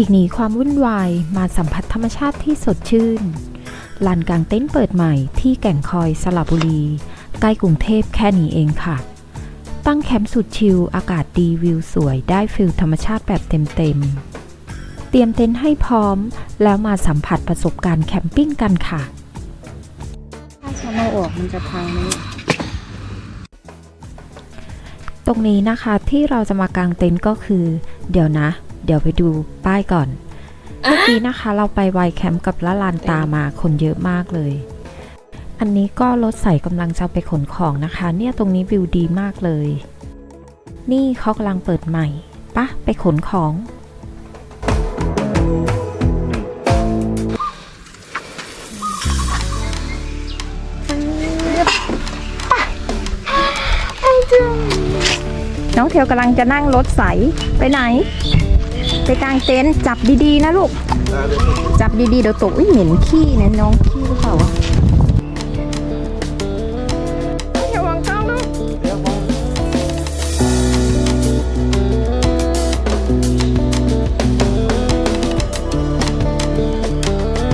ลีกหนีความวุ่นวายมาสัมผัสธรรมชาติที่สดชื่น ลานกลางเต็นท์เปิดใหม่ที่แก่งคอยสระบุรี ใกล้กรุงเทพแค่นี้เองค่ะ ตั้งแคมป์สุดชิลอากาศดีวิวสวยได้ฟิลธรรมชาติแบบเต็มๆ เตรียมเต็นท์ให้พร้อม แล้วมาสัมผัสประสบการณ์แคมปิ้งกันค่ะ ถ้าฉันเอาออกมันจะพังไหมตรงนี้นะคะที่เราจะมากางเต็นท์ก็คือ เดี๋ยวนะ เดี๋ยวไปดูป้ายก่อน เมื่อกี้นะคะเราไปไวแคมป์กับละลานตามาคนเยอะมากเลย อันนี้ก็รถใส่กำลังจะไปขนของนะคะ เนี่ยตรงนี้วิวดีมากเลย นี่เขากำลังเปิดใหม่ปะไปขนของน้องเทลกำลังจะนั่งรถใส ไปไหน ไปกลางเต็นท์จับดีๆนะลูก จับดีๆเดี๋ยวตกอุ้ยเหม็นขี้นะน้องขี้หรือเปล่าวะระวังกล้องลูก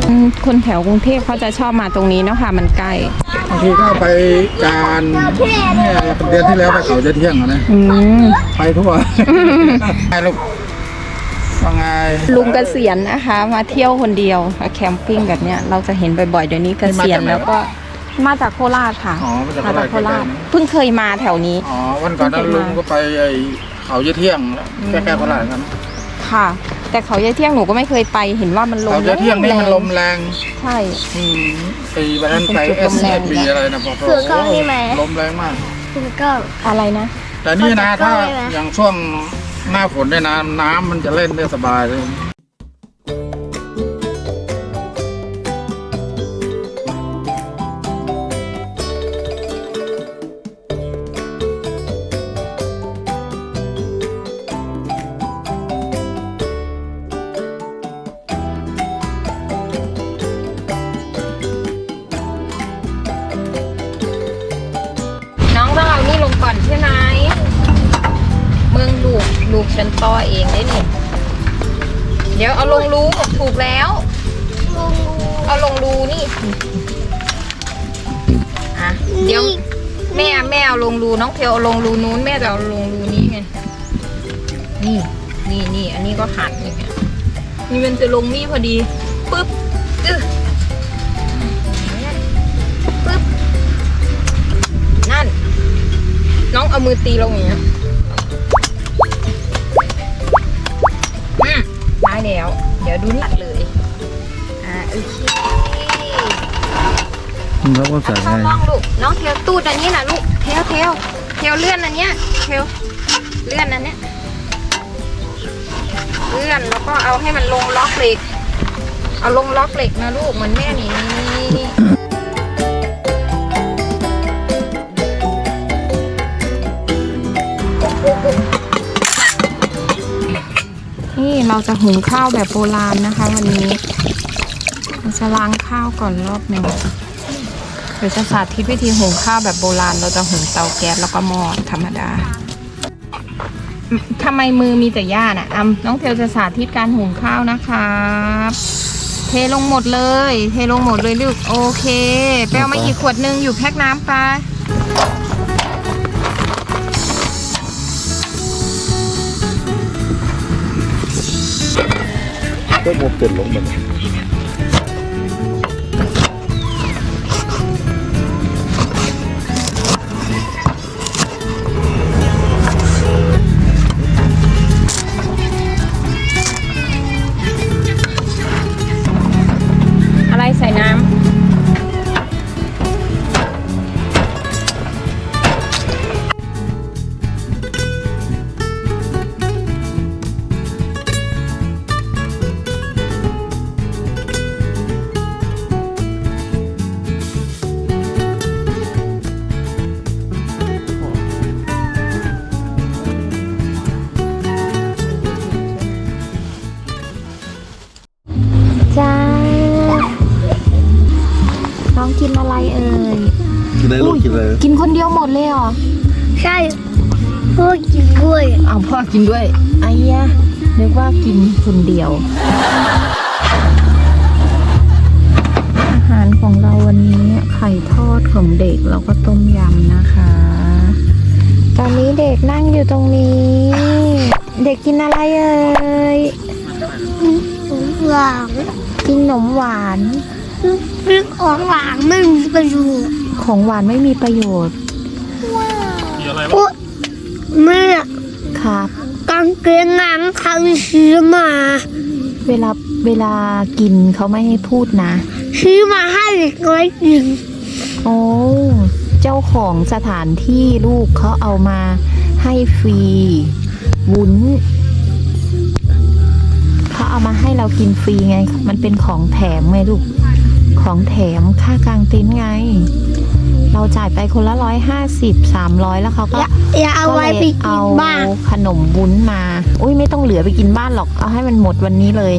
อืมคนแถวกรุงเทพเขาจะชอบมาตรงนี้เนาะค่ะ มันใกล้บางทีก็ไปการเนี่ยเดือนที่แล้วไปเขาจะเที่ยงอะนะอืมไปทั่วไงลูก ว่าไงลุงเกษียณนะคะ มาเที่ยวคนเดียวมาแคมปิ้งแบบเนี้ยเราจะเห็นบ่อยๆเดี๋ยวนี้เกษียณแล้วก็มาจากโคราชค่ะอ๋อมาจากโคราชเพิ่งเคยมาแถวนี้อ๋อวันก่อนนั้นลุงก็ไปไอเขาจะเที่ยงแค่แค่โคราชกันค่ะ แต่เขายายเที่ยงหนูก็ไม่เคยไปเห็นว่ามันลมเขาจะเที่ยงนี่มันลมแรงใช่อืมปีวันนั้นไปเป็นเอจุดลสมแรงปีอะไรนะพอเสือกล้องนี่ไหมลมแรงมากคุณก็อะไรนะแต่นี่นะเขาจะถ้าเข้าได้ไหมอย่างช่วง หน้าฝนเนี่ยนะน้ำมันจะเล่นได้สบายเลย กันต่อเองได้นี่ เดี๋ยวเอาลงรูถูกแล้วลุงเอาลงรูนี่อะเดี๋ยวแม่แม่เอาลงรูน้องเทลเอาลงรูนู้นแม่จะเอาลงรูนี้ไง นี่ นี่นี่อันนี้ก็หันอย่างเงี้ยนี่มันจะลงนี่พอดีปึ๊บอึ๊ะปึ๊บนั่น น้องเอามือตีลงอย่างเงี้ย แล้ว เดี๋ยวดูนี่ตัดเลย อ่าโอเคเขาก็ใส่เข้าให้ห้องลูกน้องเทลตูดอันนี้นะลูกเทลเทลเทลเลื่อนอันเนี้ยเทลเลื่อนอันเนี้ยเลื่อนแล้วก็เอาให้มันลงล็อกเหล็ก เอาลงล็อกเหล็กนะลูกเหมือนแม่นี่นี่นี่นี่ นี่เราจะหุงข้าวแบบโบราณนะคะ วันนี้เราจะล้างข้าวก่อนรอบหนึ่งเดี๋ยวจะสาธิตวิธีหุงข้าวแบบโบราณ เราจะหุงเตาแก๊สแล้วก็หม้อธรรมดาทำไมมือมีแต่หญ้าน่ะอำน้องเทลจะสาธิตการหุงข้าวนะครับเทลงหมดเลย เทลงหมดเลยลูกโอเคไปเอามาอีกขวดนึงอยู่แพ็คน้ำไปลง แบบอะ เลยลูกกินเลยกินคนเดียวหมดเลยเหรอใช่พ่อกินด้วยเอาพ่อกินด้วยไอ้ยะนึกว่ากินคนเดียว อาหารของเราวันนี้ไข่ทอดของเด็กแล้วก็ต้มยำนะคะ ตอนนี้เด็กนั่งอยู่ตรงนี้ เด็กกินอะไรเอ่ยหวานกินขนมหวานเป็นของหวานไม่มีประโยชน์ ของหวานไม่มีประโยชน์อุ๊ยแม่ครับ กางเกงหนังเขาซื้อมาเวลาเวลากินเขาไม่ให้พูดนะ ซื้อมาให้เด็กน้อยกินโอ้เจ้าของสถานที่ลูกเขาเอามาให้ฟรีวุ้นเขาเอามาให้เรากินฟรีไง มันเป็นของแถมไงลูก ของแถมค่ากลางเต็นท์ไง เราจ่ายไปคนละร้อยห้าสิบสามร้อยแล้วเขาก็อย่าอย่าเอาไว้ไปก็ลยกิเอานบ้านขนมวุ้นมา อุ้ยไม่ต้องเหลือไปกินบ้านหรอกเอาให้มันหมดวันนี้เลย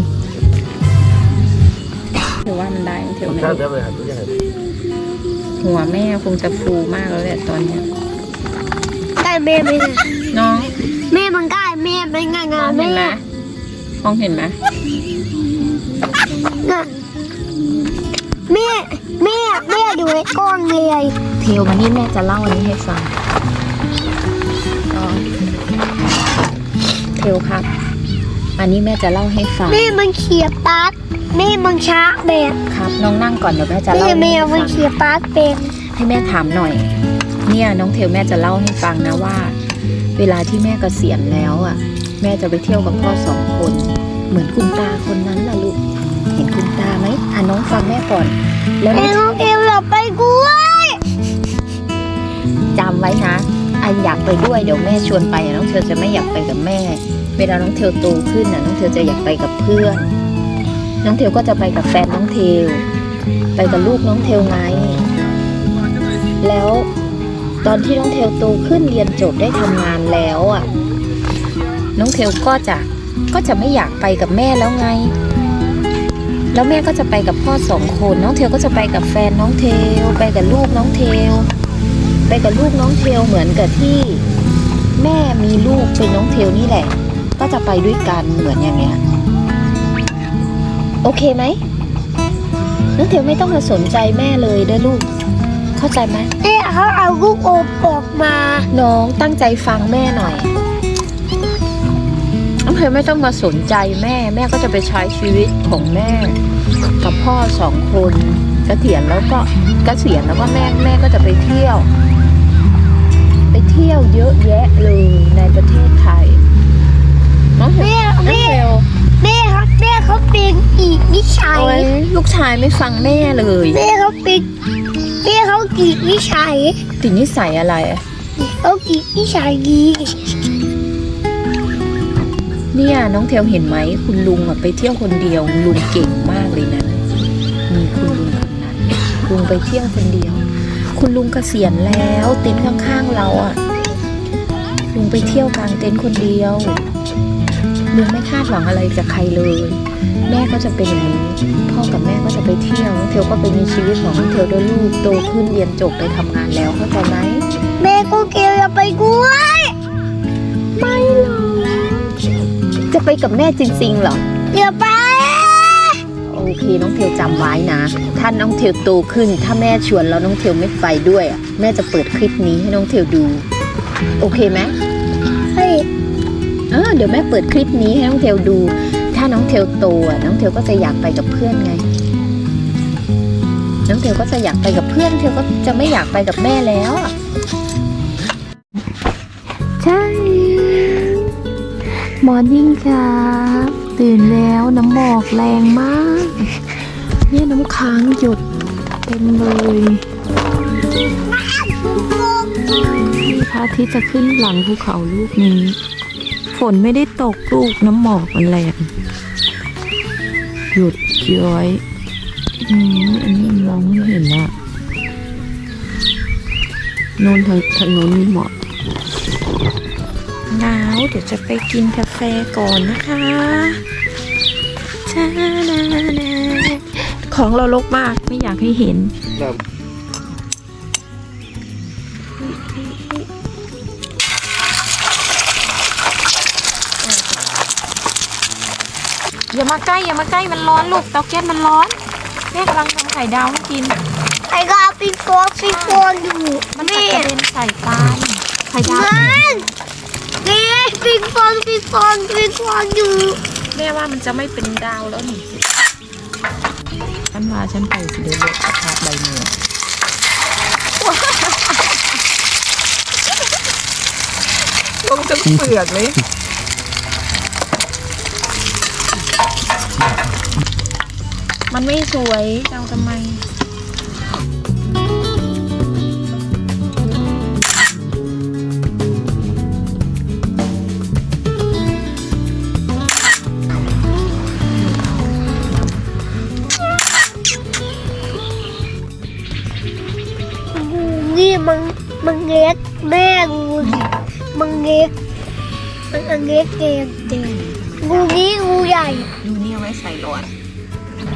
ถือว่ามันได้ถือว่าใช่ได้เลยครับยังไงหัวแม่คงจะฟูมากแล้วแหละตอนเนี้ยได้แม่ไม่ได้น้องแม่มันได้แม่ไม่งานมองแม่เห็นไหมมองเห็นไหม แม่ดูไอ้ก้อนเลยเทลมานี่แม่จะเล่าอันนี้ให้ฟังเทลครับ อันนี้แม่จะเล่าให้ฟัง แม่มันเขียบปลั๊กแม่มันช้าแบบครับ น้องนั่งก่อนเดี๋ยวแม่จะแม่เล่าแม่ให้มันฟังเขียบปลั๊กเป็นให้แม่ถามหน่อย เนี่ยน้องเทลแม่จะเล่าให้ฟังนะว่า เวลาที่แม่เกษียณแล้วอะ แม่จะไปเที่ยวกับพ่อสองคน เหมือนคุณตาคนนั้นล่ะลูกเห็นคุณตาไหมอะน้องฟังแม่ก่อน แล้วแม่น้องน้องเอวเรา ไปกล้วยจำไว้นะอันอยากไปด้วยเดี๋ยวแม่ชวนไปน้องเทลจะไม่อยากไปกับแม่ เวลาน้องเทลโตขึ้นน่ะน้องเทลจะอยากไปกับเพื่อน น้องเทลก็จะไปกับแฟนน้องเทลไปกับลูกน้องเทลไงแล้วตอนที่น้องเทลโตขึ้นเรียนจบได้ทำงานแล้วอะ น้องเทลก็จะก็จะไม่อยากไปกับแม่แล้วไง แล้วแม่ก็จะไปกับพ่อสองคนน้องเทลก็จะไปกับแฟนน้องเทลไปกับลูกน้องเทลไปกับลูกน้องเทลเหมือนกับที่แม่มีลูกเป็นน้องเทลนี่แหละ ก็จะไปด้วยกันเหมือนอย่างเงี้ยโอเคไหมน้องเทลไม่ต้องมาสนใจแม่เลยเด้อลูก เข้าใจไหมแม่เขาเอาลูกอมออกมา น้องตั้งใจฟังแม่หน่อยน้อง เทลไม่ต้องมาสนใจแม่ แม่ก็จะไปใช้ชีวิตของแม่ กับพ่อสองคนเกษียณแล้วก็เกษียณแล้วก็แม่แม่ก็จะไปเที่ยว ไปเที่ยวเยอะแยะเลยในประเทศไทยน้องเทลแม่น้องแม่เทลแม่เขาแม่เขาเป็นอีกนิสัยโอ้ยลูกชายไม่ฟังแม่เลยแม่เขาเป็นแม่เขากีดนิสัยติดนิสัยอะไรเขากีดนิสัยดี เนี่ยน้องเทลเห็นไหมคุณลุงอะไปเที่ยวคนเดียวลุงเก่งมากเลยนะมีคุณลุงคนนั้นลุงไปเที่ยวคนเดียว คุณลุงเกษียณแล้วเต็นท์ข้างๆเราอะลุงไปเที่ยวกลางเต็นท์คนเดียวลุงไม่คาดหวังอะไรจากใครเลย แม่ก็จะเป็นอย่างนี้พ่อกับแม่ก็จะไปเที่ยวน้องเทลก็ไปมีชีวิตของน้องเทลด้วยลูกโตขึ้นเรียนจบไปทำงานแล้วเข้าใจไหมแม่ก็เกลียวอย่าไปกล้วยไม่หรอก จะไปกับแม่จริงๆเหรออย่าไปโอเคน้องเทลจำไว้นะ ถ้าน้องเทลโตขึ้น ถ้าแม่ชวนแล้วน้องเทลไม่ไปด้วยอะแม่จะเปิดคลิปนี้ให้น้องเทลดู โอเคไหมเฮ้ยเออเดี๋ยวแม่เปิดคลิปนี้ให้น้องเทลดู ถ้าน้องเทลโตอะน้องเทลก็จะอยากไปกับเพื่อนไง น้องเทลก็จะอยากไปกับเพื่อน เทลก็จะไม่อยากไปกับแม่แล้วอะ มอร์นิ่งครับตื่นแล้วน้ำหมอกแรงมาก เนี่ยน้ำค้างหยดเต็มเลยพระอาทิตย์จะขึ้นหลังภูเขาลูกนี้ ฝนไม่ได้ตกลูกน้ำหมอกมันแรงหยุดย้อยอืมอันนี้มองไม่เห็นอะโนนทางทางโน้นมีหมอก หนาว เดี๋ยวจะไปกินกาแฟก่อนนะคะชานานาของเราลกมากไม่อยากให้เห็นเริ่มอย่ามาใกล้อย่ามาใกล้มันร้อนลูกเตาแก๊สมันร้อนแม่กำลังทำไข่ดาวให้กินไอ้ก็ปิงปองปิงปองอยู่มันจะแม่กระเด็นใส่ปานไข่ดาวมั นนี่ปิงปองปิงปองปิงปองอยู่แม่ว่ามันจะไม่เป็นดาวแล้วนี่ฉันมาฉันไปสิเดลกกระทะใบเมือลงทั้งเปลือกเลยมันไม่สวยจะเอาทำไม มันมันเล็กแม่งูสิมันเล็กมันอันเล็กเกินเกินงูนี้งูใหญ่ดูนี่เอาไว้ใส่รอน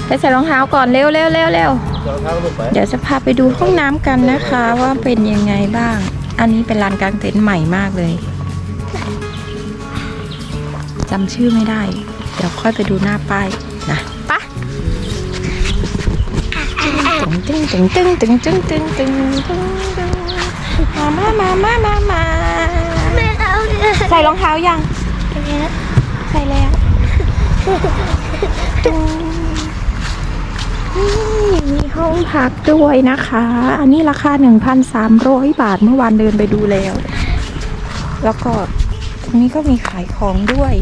ไปใส่รองเท้าก่อนเร็วเร็วเร็วเร็วเดี๋ยวเท้าลงไปเดี๋ยวจะพาไปดูห้องน้ำกันนะคะ ว่าเป็นยังไงบ้าง อันนี้เป็นลานกลางเต็นท์ใหม่มากเลยจำชื่อไม่ได้ เดี๋ยวค่อยไปดูหน้าป้ายนะ ตึงตึงตึงตึงตึงตึงตึงตึงตึงมามามามามามาแม่เอาเลยใส่รองเท้ายังใส่แล้วตึงมีห้องพักด้วยนะคะ อันนี้ราคา 1,300 บาทเมื่อวานเดินไปดูแล้ว แล้วก็ตรงนี้ก็มีขายของด้วย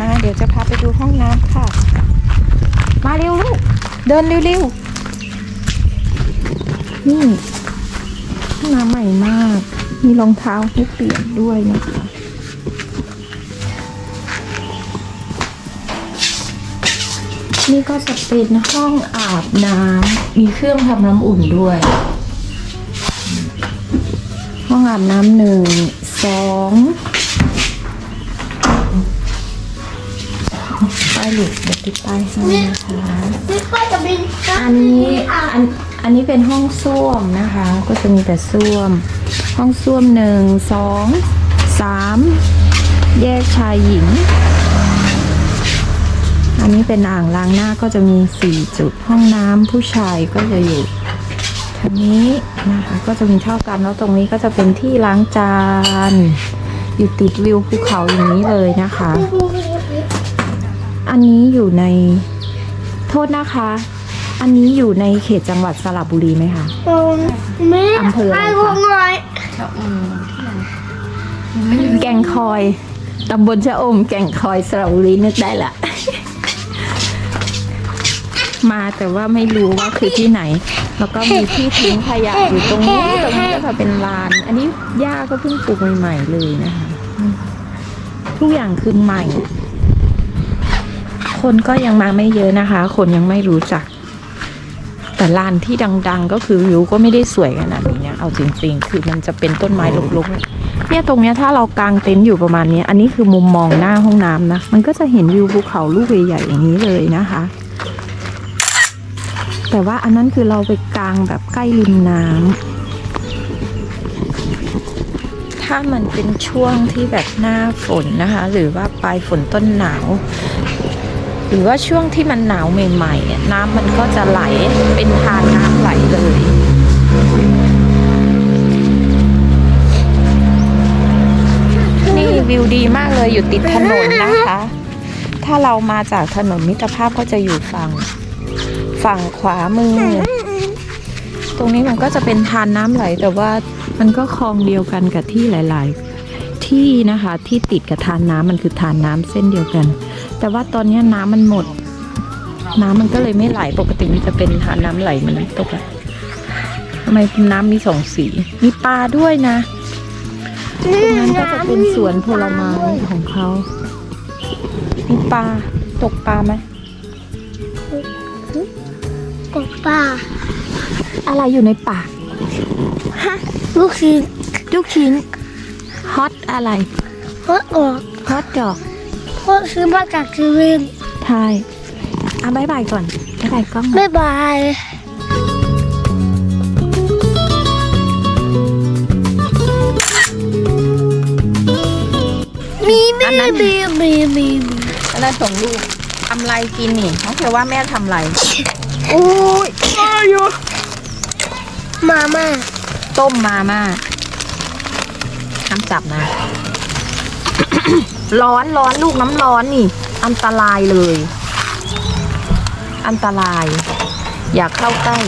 มาเดี๋ยวจะพาไปดูห้องน้ำค่ะ มาเร็วลูก เดินเร็วๆ นี่ห้องน้ำใหม่มาก มีรองเท้าให้เปลี่ยนด้วยนะคะนี่ก็จะเป็นห้องอาบน้ำ มีเครื่องทำน้ำอุ่นด้วย ห้องอาบน้ำหนึ่ง สองป้ายหลุดเดี๋ยวติดป้ายให้นะคะ นี่ก็จะเป็นอันนี้อัน อันนี้เป็นห้องส้วมนะคะ ก็จะมีแต่ส้วม ห้องส้วมหนึ่งสองสามแยกชายหญิง อันนี้เป็นอ่างล้างหน้าก็จะมีสี่จุด ห้องน้ำผู้ชายก็จะอยู่ทางนี้นะคะ ก็จะมีเท่ากันแล้วตรงนี้ก็จะเป็นที่ล้างจาน อยู่ติดวิวภูเขาอย่างนี้เลยนะคะ อันนี้อยู่ในโทษนะคะ อันนี้อยู่ในเขตจังหวัดสระบุรีไหมคะแม่อำเภออะไรคะไอ้วงน้อยแก่งคอย ตำบลชะอม แก่งคอยสระบุรีนึกได้ละ มาแต่ว่าไม่รู้ว่าคือที่ไหน แล้วก็มีที่ทิ้งขยะอยู่ตรงนี้ ตรงนี้ก็จะเป็นลาน อันนี้หญ้าก็เพิ่งปลูกใหม่ๆเลยนะคะอืมทุกอย่างคือใหม่ คนก็ยังมาไม่เยอะนะคะ คนยังไม่รู้จัก แต่ลานที่ดัง ๆ ก็คือวิวก็ไม่ได้สวยขนาดนี้นะเอาจริงๆ คือมันจะเป็นต้นไม้รกๆ เนี่ยตรงเนี้ยถ้าเรากางเต็นท์อยู่ประมาณนี้ อันนี้คือมุมมองหน้าห้องน้ำนะ มันก็จะเห็นวิวภูเขาลูกใหญ่ๆอย่างนี้เลยนะคะ แต่ว่าอันนั้นคือเราไปกางแบบใกล้ริมน้ำถ้ามันเป็นช่วงที่แบบหน้าฝนนะคะ หรือว่าปลายฝนต้นหนาว หรือว่าช่วงที่มันหนาวใหม่ๆน้ำมันก็จะไหลเป็นทานน้ำไหลเลยนี่วิวดีมากเลยอยู่ติดถนนนะคะ ถ้าเรามาจากถนนมิตรภาพก็จะอยู่ฝั่งฝั่งขวามือ ตรงนี้มันก็จะเป็นทานน้ำไหล แต่ว่ามันก็คลองเดียวกันกับที่หลาย ๆ ที่นะคะที่ติดกับทานน้ำมันคือทานน้ำเส้นเดียวกัน แต่ว่าตอนนี้น้ำมันหมด น้ำมันก็เลยไม่ไหลปกติมันจะเป็นทานน้ำไหลเหมันน้ำตกอะทำไมน้ำมีสองสี มีปลาด้วยนะตรงนั้นก็จะเป็นสวนผลไม้ของเขา มีปลาตกปลาไหมกบป่าอะไรอยู่ในปากลูกชิ้นลูกชิ้นฮอตอะไรเพราะออกฮอตดอก เพราะซื้อมาจากซีเว่นใช่อะบายบายก่อนบายบายกล้องหน่อย บ๊ายบายมีมีมีมีมีอันนั้นส่งลูกทำไรกินนี่น้องเทลว่าแม่ทำไรอุ้ยมาม่าต้มมาม่าห้ามจับนะ ร้อนร้อนลูกน้ำร้อนนี่ อันตรายเลย อันตราย อย่าเข้าใกล้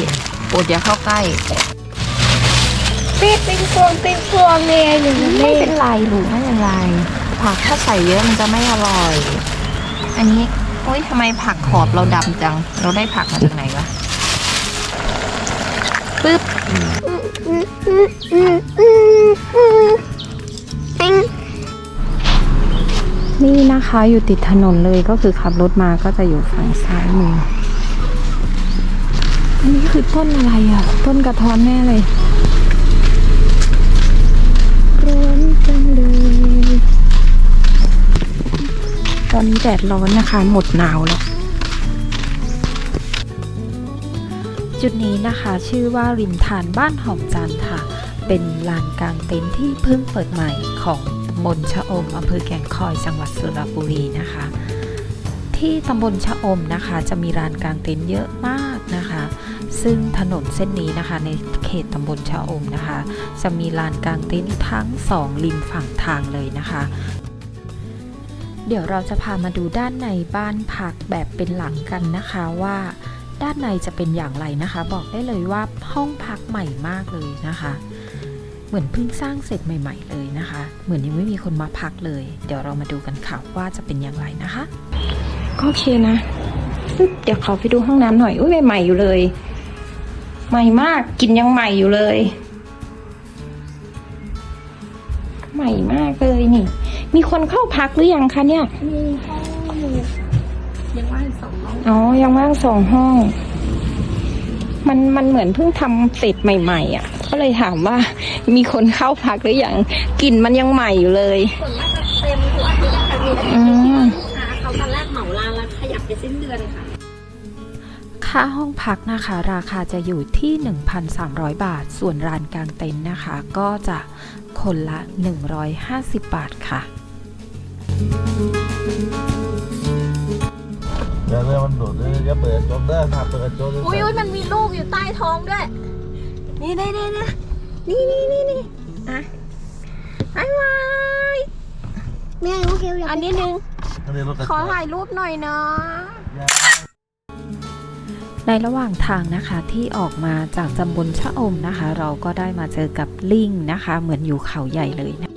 โปรดอย่าเข้าใกล้พี่เป็นพวงเป็นพวงเลยอยู่นะไม่แม่เป็นไรลูกไม่เป็นไรผักถ้าใส่เยอะมันจะไม่อร่อย อันนี้โอ๊ยทำไมผักขอบเราดำจัง เราได้ผักมาจากไหนวะปึ๊บ นี่นะคะอยู่ติดถนนเลยก็คือขับรถมาก็จะอยู่ฝั่งซ้ายมือ อันนี้คือต้นอะไรอะ ต้นกระท้อนแน่เลยร้อนจังเลย ตอนนี้แดดร้อนนะคะ หมดหนาวแล้ว จุดนี้นะคะชื่อว่าริมทานบ้านหอมจันท์ค่ะ เป็นลานกลางเต็นท์ที่เพิ่งเปิดใหม่ของำบลชะอมอำเภอแก่งคอยจังหวัดสุราษฎร์บุรีนะคะ ที่ตำบลชะอมนะคะ จะมีลานกลางเต็นท์เยอะมากนะคะ ซึ่งถนนเส้นนี้นะคะ ในเขตตำบลชะอมนะคะ จะมีลานกลางเต็นท์ทั้งสองริมฝั่งทางเลยนะคะ เดี๋ยวเราจะพามาดูด้านในบ้านพักแบบเป็นหลังกันนะคะว่าด้านในจะเป็นอย่างไรนะคะ บอกได้เลยว่าห้องพักใหม่มากเลยนะคะ เหมือนเพิ่งสร้างเสร็จใหม่ ๆ เลยนะคะ เหมือนยังไม่มีคนมาพักเลย เดี๋ยวเรามาดูกันค่ะว่าจะเป็นอย่างไรนะคะ ก็โอเคนะปึ๊บเดี๋ยวขอไปดูห้องน้ำหน่อย อุ้ยใหม่ๆอยู่เลย ใหม่มากกลินยังใหม่อยู่เลย ใหม่มากเลยนี่ มีคนเข้าพักหรือยังคะเนี่ย มีห้องอยู่อ๋อ ยังว่างสองห้อง มันมันเหมือนเพิ่งทำเสร็จใหม่ ๆ อะ ก็เลยถามว่ามีคนเข้าพักหรือยังกลิ่นมันยังใหม่อยู่เลยส่วนมากจะเต็มทุกอาทิตย์นะคะมีอาทิตย์อืหนึงที่มลูกค้าเขาตอนแรกเหมาลานแล้วขยับไปสิ้นเดือนค่ะ ค่าห้องพักนะคะ ราคาจะอยู่ที่ 1,300 บาท ส่วนร้านกลางเต็นท์นะคะ ก็จะคนละ 150 บาทค่ะ เดี๋ยวเรื่องมันดูดเลยอย่าเปิดจมเด้อถ้าเปิดจมอุ้ยอุ้ยมันมีลูกอยู่ใต้ท้องด้วย นี่ได้ได้นะนี่นี่นี่นี่อะไอ้วายแม่น้อเคลอยากอันนี้หนึ่งขอถ่ายรูปหน่อยเนาะในระหว่างทางนะคะที่ออกมาจากตำบลชะอมนะคะ เราก็ได้มาเจอกับลิงนะคะ เหมือนอยู่เขาใหญ่เลยนะ